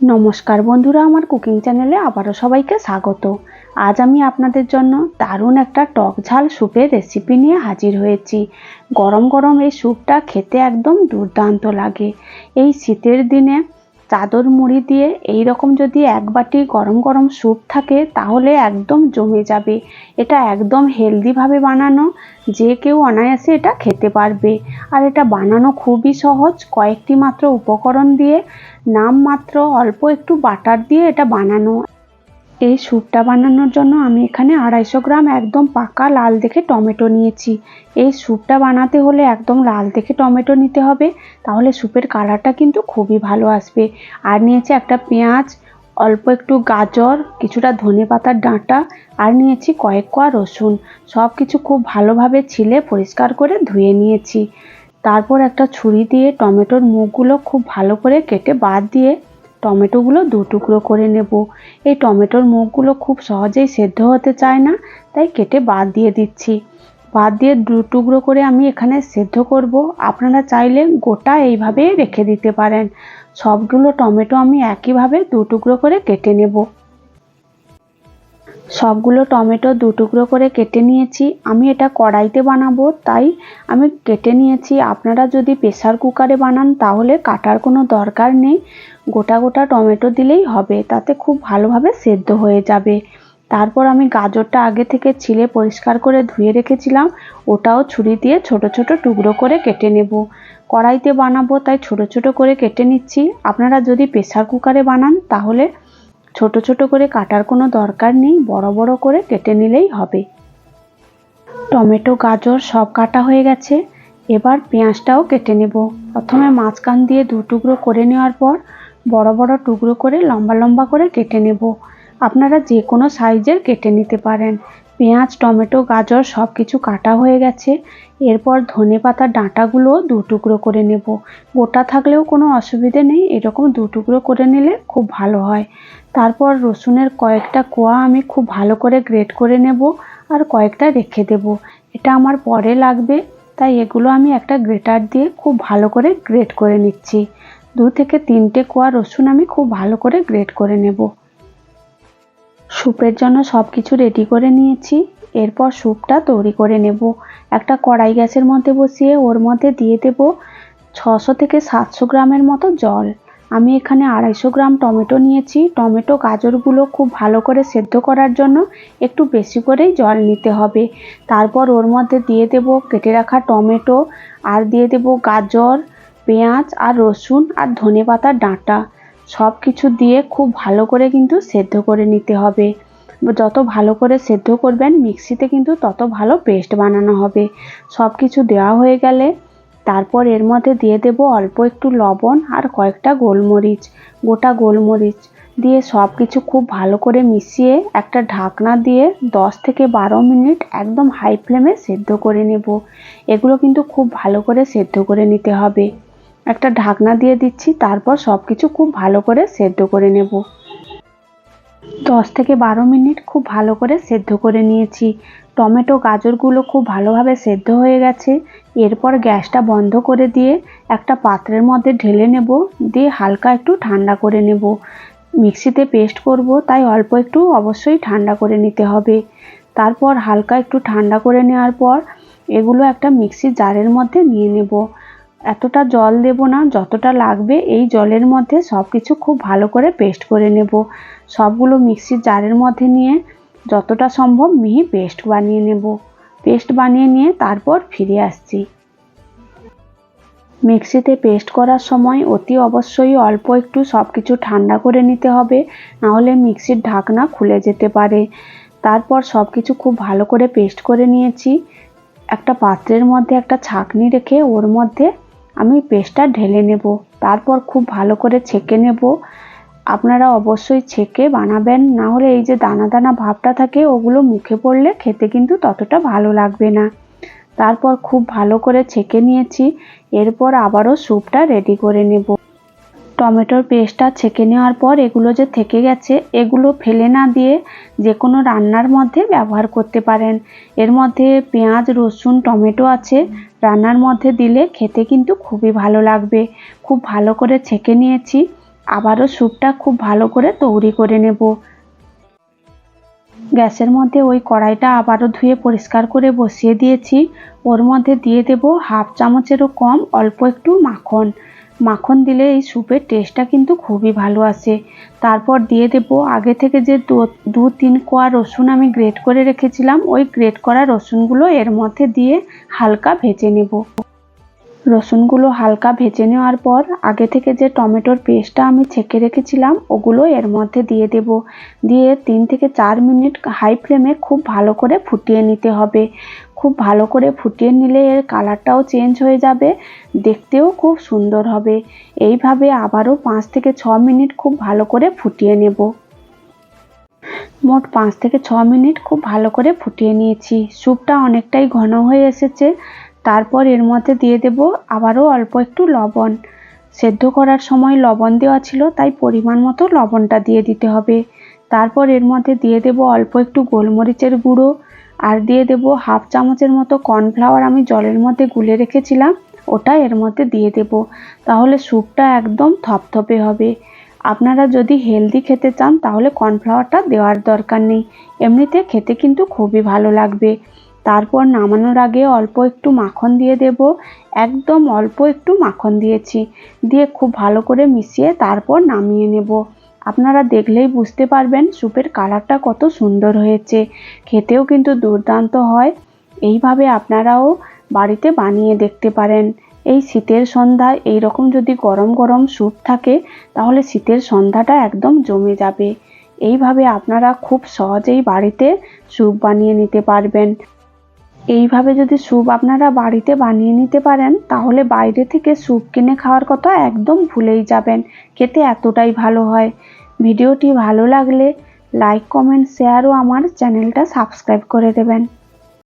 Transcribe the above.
নমস্কার বন্ধুরা, আমার কুকিং চ্যানেলে আবারও সবাইকে স্বাগত। আজ আমি আপনাদের জন্য দারুণ একটা টক ঝাল স্যুপের রেসিপি নিয়ে হাজির হয়েছি। গরম গরম এই স্যুপটা খেতে একদম দুর্দান্ত লাগে। এই শীতের দিনে চাদর মুড়ি দিয়ে এই রকম যদি এক বাটি গরম গরম স্যুপ থাকে, তাহলে একদম জমে যাবে। এটা একদম হেলদিভাবে বানানো, যে কেউ অনায়াসে এটা খেতে পারবে। আর এটা বানানো খুবই সহজ, কয়েকটি মাত্র উপকরণ দিয়ে, নাম মাত্র অল্প একটু বাটার দিয়ে এটা বানানো। এই স্যুপটা বানানোর জন্য আমি এখানে আড়াইশো গ্রাম একদম পাকা লাল দেখে টমেটো নিয়েছি। এই স্যুপটা বানাতে হলে একদম লাল দেখে টমেটো নিতে হবে, তাহলে স্যুপের কালারটা কিন্তু খুবই ভালো আসবে। আর নিয়েছি একটা পেঁয়াজ, অল্প একটু গাজর, কিছুটা ধনে পাতার ডাঁটা, আর নিয়েছি কয়েক কোয়া রসুন। সব কিছু খুব ভালোভাবে ছিলে পরিষ্কার করে ধুয়ে নিয়েছি। তারপর একটা ছুরি দিয়ে টমেটোর মুখগুলো খুব ভালো করে কেটে বাদ দিয়ে টমেটোগুলো দু টুকরো করে নেব। এই টমেটোর মুখগুলো খুব সহজেই সেদ্ধ হতে চায় না, তাই কেটে বাদ দিয়ে দিচ্ছি। বাদ দিয়ে দু টুকরো করে আমি এখানে সেদ্ধ করব। আপনারা চাইলে গোটা এইভাবে রেখে দিতে পারেন। সবগুলো টমেটো আমি একইভাবে দু টুকরো করে কেটে নেব। সবগুলো টমেটো দু টুকরো করে কেটে নিয়েছি। আমি এটা কড়াইতে বানাবো, তাই আমি কেটে নিয়েছি। আপনারা যদি প্রেসার কুকারে বানান, তাহলে কাটার কোনো দরকার নেই। গোটা গোটা টমেটো দিলেই হবে, তাতে খুব ভালোভাবে সেদ্ধ হয়ে যাবে। তারপর আমি গাজরটা আগে থেকে ছিলে পরিষ্কার করে ধুয়ে রেখেছিলাম, ওটাও ছুরি দিয়ে ছোট ছোট টুকরো করে কেটে নেব। কড়াইতে বানাবো, তাই ছোট ছোট করে কেটে নিচ্ছি। আপনারা যদি প্রেসার কুকারে বানান, তাহলে ছোট ছোট করে কাটার কোনো দরকার নেই, বড় বড় করে কেটে নিলেই হবে। টমেটো, গাজর সব কাটা হয়ে গেছে। এবার পেঁয়াজটাও কেটে নেব। প্রথমে মাঝখান দিয়ে দু টুকরো করে নেওয়ার পর বড় বড় টুকরো করে লম্বা লম্বা করে কেটে নেব। আপনারা যে কোনো সাইজের কেটে নিতে পারেন। পেঁয়াজ, টমেটো, গাজর সব কিছু কাটা হয়ে গেছে। এরপর ধনে পাতার ডাঁটাগুলো দু টুকরো করে নেব। গোটা থাকলেও কোনো অসুবিধে নেই, এরকম দু টুকরো করে নিলে খুব ভালো হয়। তারপর রসুনের কয়েকটা কোয়া আমি খুব ভালো করে গ্রেট করে নেব আর কয়েকটা রেখে দেব। এটা আমার পরে লাগবে, তাই এগুলো আমি একটা গ্রেটার দিয়ে খুব ভালো করে গ্রেট করে নিচ্ছি। দু থেকে তিনটে কোয়া রসুন আমি খুব ভালো করে গ্রেট করে নেব। স্যুপের জন্য সব কিছু রেডি করে নিয়েছি। এরপর স্যুপটা তৈরি করে নেব। একটা কড়াই গ্যাসের মধ্যে বসিয়ে ওর মধ্যে দিয়ে দেব ছশো থেকে সাতশো গ্রামের মতো জল। আমি এখানে আড়াইশো গ্রাম টমেটো নিয়েছি। টমেটো গাজরগুলো খুব ভালো করে সেদ্ধ করার জন্য একটু বেশি করেই জল নিতে হবে। তারপর ওর মধ্যে দিয়ে দেব কেটে রাখা টমেটো, আর দিয়ে দেব গাজর, পেঁয়াজ, আর রসুন, আর ধনে পাতার ডাঁটা। সব কিছু দিয়ে খুব ভালো করে কিন্তু সেদ্ধ করে নিতে হবে। যত ভালো করে সেদ্ধ করবেন, মিক্সিতে কিন্তু তত ভালো পেস্ট বানানো হবে। সব কিছু দেওয়া হয়ে গেলে তারপর এর মধ্যে দিয়ে দেব অল্প একটু লবণ আর কয়েকটা গোলমরিচ, গোটা গোলমরিচ। দিয়ে সব কিছু খুব ভালো করে মিশিয়ে একটা ঢাকনা দিয়ে দশ থেকে বারো মিনিট একদম হাই ফ্লেমে সেদ্ধ করে নেব। এগুলো কিন্তু খুব ভালো করে সেদ্ধ করে নিতে হবে। একটা ঢাকনা দিয়ে দিচ্ছি, তারপর সব কিছু খুব ভালো করে সেদ্ধ করে নেব। দশ থেকে বারো মিনিট খুব ভালো করে সেদ্ধ করে নিয়েছি। টমেটো, গাজরগুলো খুব ভালোভাবে সেদ্ধ হয়ে গেছে। এরপর গ্যাসটা বন্ধ করে দিয়ে একটা পাত্রের মধ্যে ঢেলে নেব, দিয়ে হালকা একটু ঠান্ডা করে নেব। মিক্সিতে পেস্ট করব, তাই অল্প একটু অবশ্যই ঠান্ডা করে নিতে হবে। তারপর হালকা একটু ঠান্ডা করে নেওয়ার পর এগুলো একটা মিক্সির জারের মধ্যে নিয়ে নেব। এতটা জল দেব না, যতটা লাগবে এই জলের মধ্যে সব কিছু খুব ভালো করে পেস্ট করে নেব। সবগুলো মিক্সির জারের মধ্যে নিয়ে যতটা সম্ভব মিহি পেস্ট বানিয়ে নেব। পেস্ট বানিয়ে নিয়ে তারপর ফিরে আসছি। মিক্সিতে পেস্ট করার সময় অতি অবশ্যই অল্প একটু সব কিছু ঠান্ডা করে নিতে হবে, নাহলে মিক্সির ঢাকনা খুলে যেতে পারে। তারপর সব কিছু খুব ভালো করে পেস্ট করে নিয়েছি। একটা পাত্রের মধ্যে একটা ছাঁকনি রেখে ওর মধ্যে আমি পেস্টটা ঢেলে নেব, তারপর খুব ভালো করে ছেঁকে নেব। আপনারা অবশ্যই ছেঁকে বানাবেন, না হলে এই যে দানা দানা ভাবটা থাকে, ওগুলো মুখে পড়লে খেতে কিন্তু ততটা ভালো লাগবে না। তারপর খুব ভালো করে ছেঁকে নিয়েছি, এরপর আবারও স্যুপটা রেডি করে নেব। টমেটোর পেস্টটা ছেঁকে নেওয়ার পর এগুলো যে থেকে গেছে, এগুলো ফেলে না দিয়ে যে কোনো রান্নার মধ্যে ব্যবহার করতে পারেন। এর মধ্যে পেঁয়াজ, রসুন, টমেটো আছে, রান্নার মধ্যে দিলে খেতে কিন্তু খুবই ভালো লাগবে। খুব ভালো করে ছেঁকে নিয়েছি, আবারও স্যুপটা খুব ভালো করে তৈরি করে নেব। গ্যাসের মধ্যে ওই কড়াইটা আবারও ধুয়ে পরিষ্কার করে বসিয়ে দিয়েছি। ওর মধ্যে দিয়ে দেব হাফ চামচেরও কম, অল্প একটু মাখন। মাখন দিলে এই স্যুপের টেস্টটা কিন্তু খুবই ভালো আসে। তারপর দিয়ে দেব, আগে থেকে যে দু- তিন কোয়া রসুন আমি গ্রেট করে রেখেছিলাম, ওই গ্রেট করা রসুনগুলো এর মধ্যে দিয়ে হালকা ভেজে নেব। রসুনগুলো হালকা ভেজে নেওয়ার পর আগে থেকে যে টমেটোর পেস্টটা আমি ছেঁকে রেখেছিলাম, ওগুলো এর মধ্যে দিয়ে দেব। দিয়ে তিন থেকে চার মিনিট হাই ফ্লেমে খুব ভালো করে ফুটিয়ে নিতে হবে। খুব ভালো করে ফুটিয়ে নিলে এর কালারটাও চেঞ্জ হয়ে যাবে, দেখতেও খুব সুন্দর হবে। এইভাবে আবারও পাঁচ থেকে ছ মিনিট খুব ভালো করে ফুটিয়ে নেব। মোট পাঁচ থেকে ছ মিনিট খুব ভালো করে ফুটিয়ে নিয়েছি। স্যুপটা অনেকটাই ঘন হয়ে এসেছে। তারপর এর মধ্যে দিয়ে দেব আবারও অল্প একটু লবণ। সেদ্ধ করার সময় লবণ দেওয়া ছিল, তাই পরিমাণ মতো লবণটা দিয়ে দিতে হবে। তারপর এর মধ্যে দিয়ে দেব অল্প একটু গোলমরিচের গুঁড়ো আর দিয়ে দেব হাফ চামচের মতো কর্নফ্লাওয়ার আমি জলের মধ্যে গুলে রেখেছিলাম, ওটা এর মধ্যে দিয়ে দেব। তাহলে স্যুপটা একদম থপথপে হবে। আপনারা যদি হেলদি খেতে চান, তাহলে কর্নফ্লাওয়ারটা দেওয়ার দরকার নেই। এমনিতে খেতে কিন্তু খুবই ভালো লাগবে। তারপর নামানোর আগে অল্প একটু মাখন দিয়ে দেব। একদম অল্প একটু মাখন দিয়েছি। দিয়ে খুব ভালো করে মিশিয়ে তারপর নামিয়ে নেব। আপনারা দেখলেই বুঝতে পারবেন স্যুপের কালারটা কত সুন্দর হয়েছে। খেতেও কিন্তু দুর্দান্ত হয়। এইভাবে আপনারাও বাড়িতে বানিয়ে দেখতে পারেন। এই শীতের সন্ধ্যায় এই রকম যদি গরম গরম স্যুপ থাকে, তাহলে শীতের সন্ধ্যাটা একদম জমে যাবে। এইভাবে আপনারা খুব সহজেই বাড়িতে স্যুপ বানিয়ে নিতে পারবেন। এইভাবে যদি স্যুপ আপনারা বাড়িতে বানিয়ে নিতে পারেন, তাহলে বাইরে থেকে স্যুপ কিনে খাওয়ার কথা একদম ভুলেই যাবেন। খেতে এতটাই ভালো হয়। ভিডিওটি ভালো লাগলে লাইক, কমেন্ট, শেয়ার ও আমার চ্যানেলটা সাবস্ক্রাইব করে দেবেন।